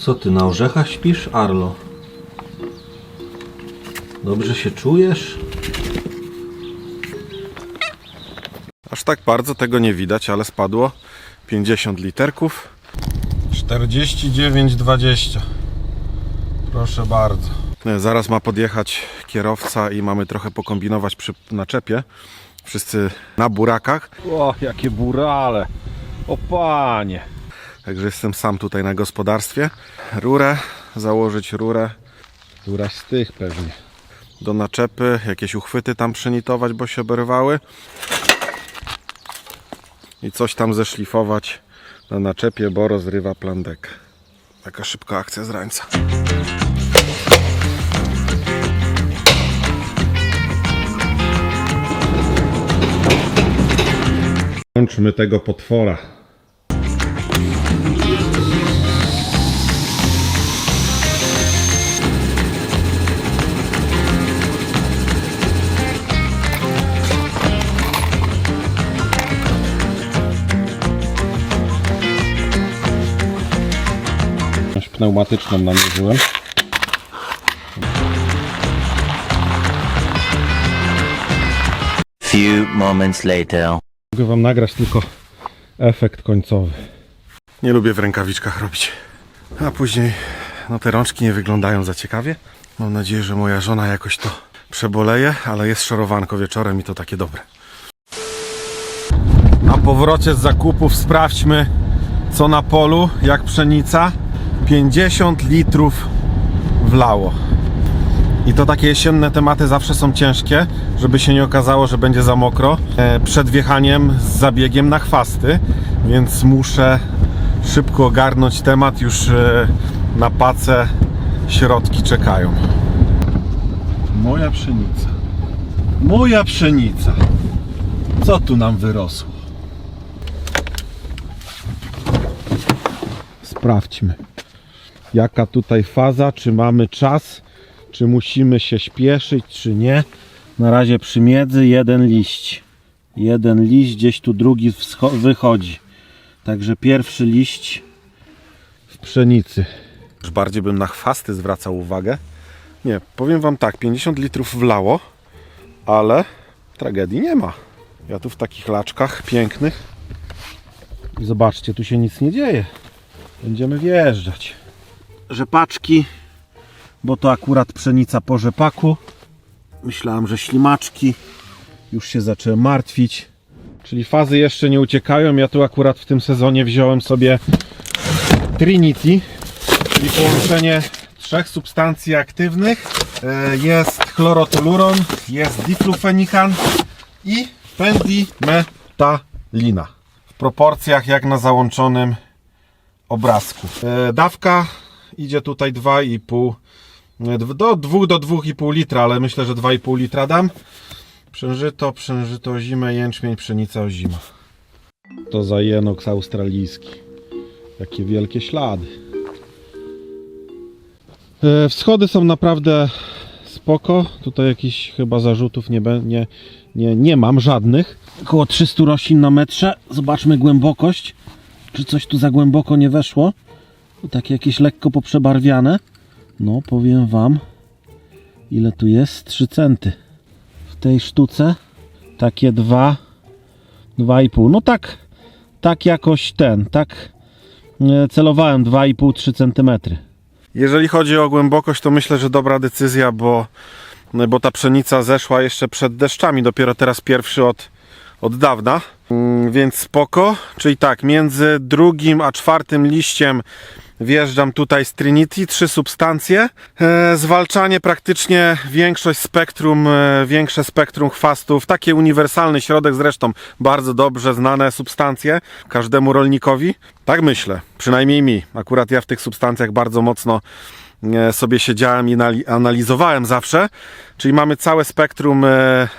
Co ty na orzechach śpisz, Arlo? Dobrze się czujesz? Aż tak bardzo tego nie widać, ale spadło 50 literków. 49,20. Proszę bardzo. E, Zaraz ma podjechać kierowca i mamy trochę pokombinować przy naczepie. Wszyscy na burakach. O, jakie burale. O panie. Także jestem sam tutaj na gospodarstwie. Rurę, założyć rurę Któraś z tych pewnie. do naczepy, jakieś uchwyty tam przynitować, bo się oberwały. I coś tam zeszlifować na naczepie, bo rozrywa plandek. Taka szybka akcja z rańca. Kończmy tego potwora. Pneumatyczną namierzyłem. Few moments later. Mogę wam nagrać tylko efekt końcowy. Nie lubię w rękawiczkach robić. A później, no te rączki nie wyglądają za ciekawie. Mam nadzieję, że moja żona jakoś to przeboleje, ale jest szorowanko wieczorem i to takie dobre. Na powrocie z zakupów sprawdźmy, co na polu, jak pszenica. 50 litrów wlało. I to takie jesienne tematy zawsze są ciężkie, żeby się nie okazało, że będzie za mokro. E, Przed wjechaniem z zabiegiem na chwasty, więc muszę szybko ogarnąć temat. Już e, na pacę środki czekają. Moja pszenica. Moja pszenica. Co tu nam wyrosło? Sprawdźmy. Jaka tutaj faza, czy mamy czas, czy musimy się śpieszyć, czy nie. Na razie przy miedzy jeden liść. Jeden liść, gdzieś tu drugi wychodzi. Także pierwszy liść w pszenicy. Już bardziej bym na chwasty zwracał uwagę. Nie, powiem Wam tak, 50 litrów wlało, ale tragedii nie ma. Ja tu w takich laczkach pięknych I zobaczcie, tu się nic nie dzieje. Będziemy wjeżdżać. Rzepaczki, bo to akurat pszenica po rzepaku. Myślałem, że ślimaczki. Już się zacząłem martwić. Czyli fazy jeszcze nie uciekają. Ja tu akurat w tym sezonie wziąłem sobie Trinity, czyli połączenie trzech substancji aktywnych. E, Jest chlorotoluron, jest diflufenikan i pendimetalina. W proporcjach jak na załączonym obrazku. E, Dawka idzie tutaj 2,5 e, dw- do 2 do 2,5 litra, ale myślę, że 2,5 litra dam. Przężyto, przężyto zimę, jęczmień, pszenica ozima. To za jenoks australijski. Jakie wielkie ślady. E, Wschody są naprawdę spoko. Tutaj jakichś chyba zarzutów nie, nie, nie, nie mam żadnych. Około 300 roślin na metrze. Zobaczmy głębokość. Czy coś tu za głęboko nie weszło? Takie jakieś lekko poprzebarwiane. No, powiem Wam, ile tu jest? 3 centy. W tej sztuce takie 2, 2,5. No tak, tak jakoś ten, tak e, celowałem 2,5-3 centymetry. Jeżeli chodzi o głębokość, to myślę, że dobra decyzja, bo, bo ta pszenica zeszła jeszcze przed deszczami, dopiero teraz pierwszy od, od dawna, Mm, więc spoko. Czyli tak, między drugim a czwartym liściem wjeżdżam tutaj z Trinity, trzy substancje. E, zwalczanie praktycznie większość spektrum, e, większe spektrum chwastów, taki uniwersalny środek zresztą, bardzo dobrze znane substancje każdemu rolnikowi. Tak myślę, przynajmniej mi. Akurat ja w tych substancjach bardzo mocno e, sobie siedziałem i anali- analizowałem zawsze. Czyli mamy całe spektrum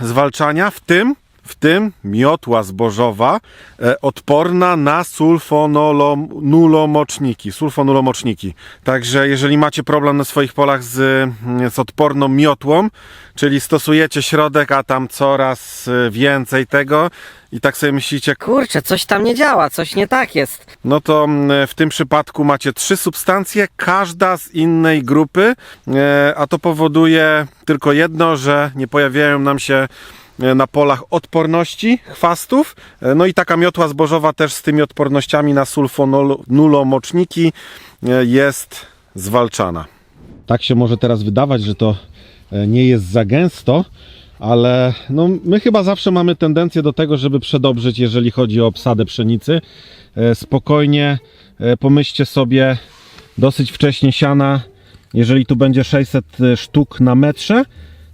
zwalczania, w tym w tym miotła zbożowa e, odporna na sulfonulomoczniki. Sulfonulomoczniki. Także jeżeli macie problem na swoich polach z, mm, z odporną miotłą, czyli stosujecie środek, a tam coraz e, więcej tego i tak sobie myślicie, Kurczę, coś tam nie działa, coś nie tak jest. no to mm, w tym przypadku macie trzy substancje, każda z innej grupy, e, a to powoduje tylko jedno, że nie pojawiają nam się na polach odporności chwastów. E, No i taka miotła zbożowa też z tymi odpornościami na sulfonulomoczniki e, jest zwalczana. Tak się może teraz wydawać, że to e, nie jest za gęsto, ale no, my chyba zawsze mamy tendencję do tego, żeby przedobrzyć, jeżeli chodzi o obsadę pszenicy. E, Spokojnie e, pomyślcie sobie dosyć wcześnie siana, jeżeli tu będzie 600 sztuk na metrze,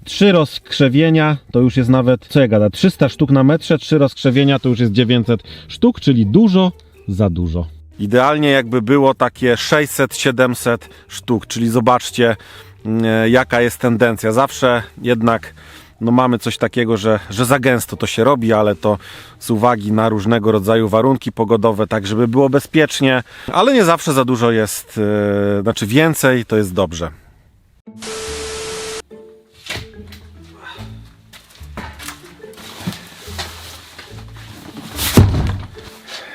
trzy rozkrzewienia to już jest nawet, co ja gada, 300 sztuk na metrze, trzy rozkrzewienia to już jest 900 sztuk, czyli dużo za dużo. Idealnie jakby było takie 600-700 sztuk, czyli zobaczcie e, jaka jest tendencja. Zawsze jednak no mamy coś takiego, że, że za gęsto to się robi, ale to z uwagi na różnego rodzaju warunki pogodowe, tak żeby było bezpiecznie, ale nie zawsze za dużo jest, e, znaczy więcej to jest dobrze.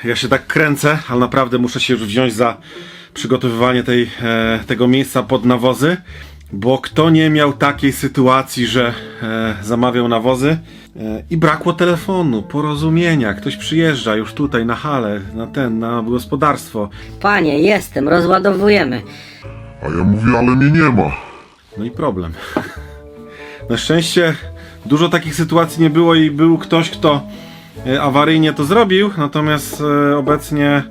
Ja się tak kręcę, ale naprawdę muszę się już wziąć za przygotowywanie tej, e, tego miejsca pod nawozy, bo kto nie miał takiej sytuacji, że e, zamawiał nawozy e, i brakło telefonu, porozumienia, ktoś przyjeżdża już tutaj na halę, na ten, na gospodarstwo, Panie, jestem, rozładowujemy. A ja mówię, ale mnie nie ma. no i problem. Na szczęście dużo takich sytuacji nie było i był ktoś, kto awaryjnie to zrobił, natomiast e, obecnie e,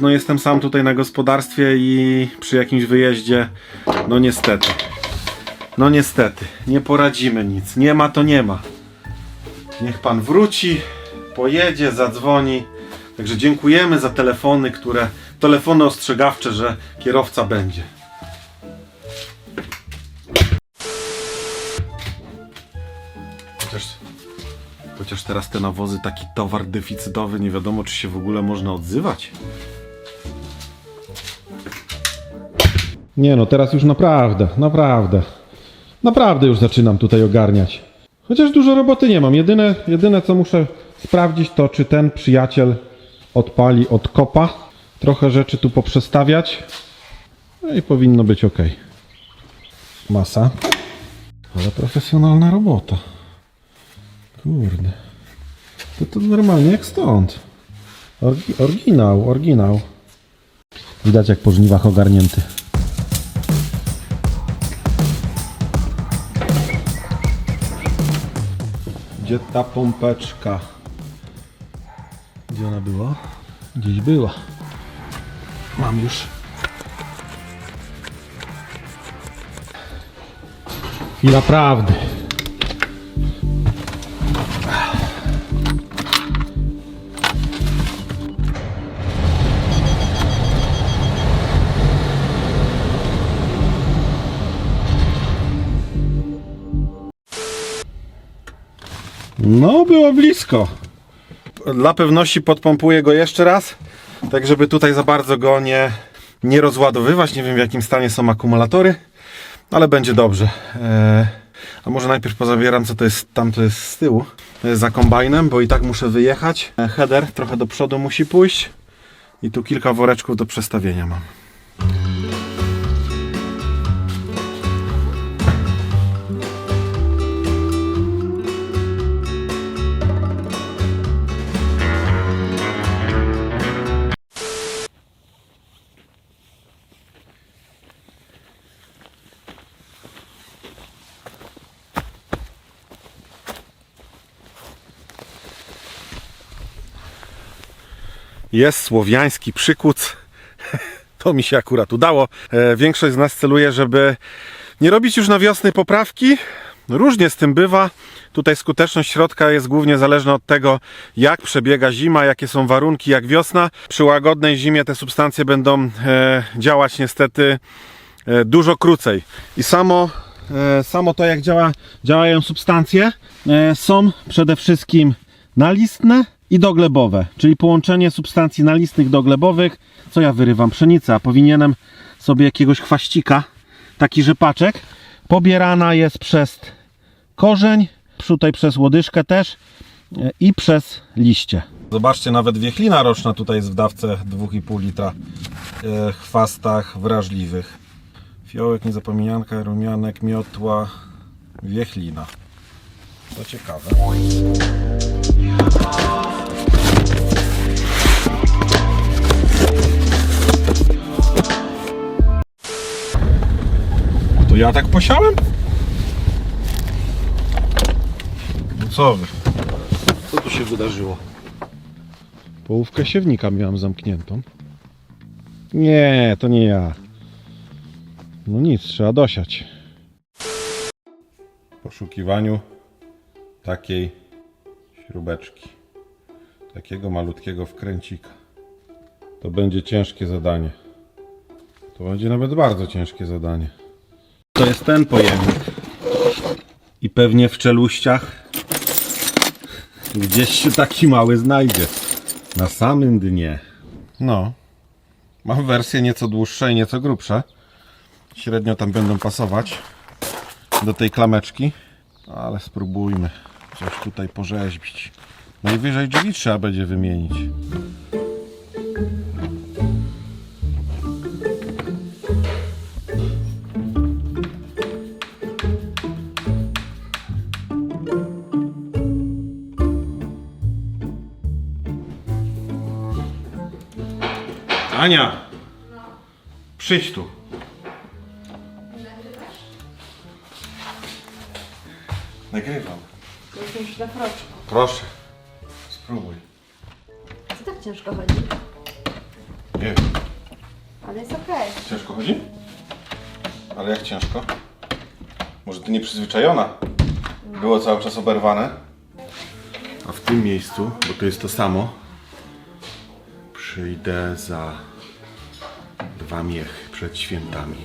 no jestem sam tutaj na gospodarstwie i przy jakimś wyjeździe, no niestety. No niestety, nie poradzimy nic. Nie ma to nie ma. Niech pan wróci, pojedzie, zadzwoni. Także dziękujemy za telefony, które telefony ostrzegawcze, że kierowca będzie. Chociaż teraz te nawozy, taki towar deficytowy, nie wiadomo czy się w ogóle można odzywać. Nie no, teraz już naprawdę, naprawdę. Naprawdę już zaczynam tutaj ogarniać. Chociaż dużo roboty nie mam. Jedyne, jedyne co muszę sprawdzić to, czy ten przyjaciel odpali od kopa. Trochę rzeczy tu poprzestawiać. No i powinno być ok. Masa. Ale profesjonalna robota. Kurde. To, to normalnie jak stąd. Orgi, oryginał, oryginał. Widać jak po żniwach ogarnięty. Gdzie ta pompeczka? Gdzie ona była? Gdzieś była. Mam już. Chwila prawdy. No, było blisko. Dla pewności podpompuję go jeszcze raz, tak żeby tutaj za bardzo go nie, nie rozładowywać. Nie wiem w jakim stanie są akumulatory, ale będzie dobrze. Eee, a może najpierw pozabieram co to jest, tam to jest z tyłu, e, za kombajnem, bo i tak muszę wyjechać. E, Header trochę do przodu musi pójść i tu kilka woreczków do przestawienia mam. Jest słowiański przykład. To mi się akurat udało. E, Większość z nas celuje, żeby nie robić już na wiosnę poprawki. Różnie z tym bywa. Tutaj skuteczność środka jest głównie zależna od tego, jak przebiega zima, jakie są warunki, jak wiosna. Przy łagodnej zimie te substancje będą e, działać niestety e, dużo krócej. I samo samo to jak działa, działają substancje, są przede wszystkim nalistne i doglebowe, czyli połączenie substancji nalistnych doglebowych. Co ja wyrywam? Pszenicę, a powinienem sobie jakiegoś chwaścika, taki rzepaczek. Pobierana jest przez korzeń, tutaj przez łodyżkę też e, i przez liście. Zobaczcie, nawet wiechlina roczna tutaj jest w dawce 2,5 litra. E, chwastach wrażliwych. Fiołek, niezapomnianka, rumianek, miotła, wiechlina. To ciekawe. Ja tak posiałem? No co wy? Co tu się wydarzyło? Połówkę siewnika miałem zamkniętą. Nie, to nie ja. No nic, trzeba dosiać. W poszukiwaniu takiej śrubeczki, takiego malutkiego wkręcika. To będzie ciężkie zadanie. To będzie nawet bardzo ciężkie zadanie. To jest ten pojemnik. I pewnie w czeluściach gdzieś się taki mały znajdzie. Na samym dnie. No, mam wersje nieco dłuższe i nieco grubsze. Średnio tam będą pasować do tej klameczki, ale spróbujmy coś tutaj porzeźbić. Najwyżej drzwi trzeba będzie wymienić. Ania! Przyjdź tu. Nagrywam. Jakąś szlafroczką. Proszę. Spróbuj. Co tak ciężko chodzi? Nie wiem. Ale jest okej. Ciężko chodzi? Ale jak ciężko? Może ty nieprzyzwyczajona? Było cały czas oberwane? A w tym miejscu, bo to jest to samo, przyjdę za Wamiech przed świętami.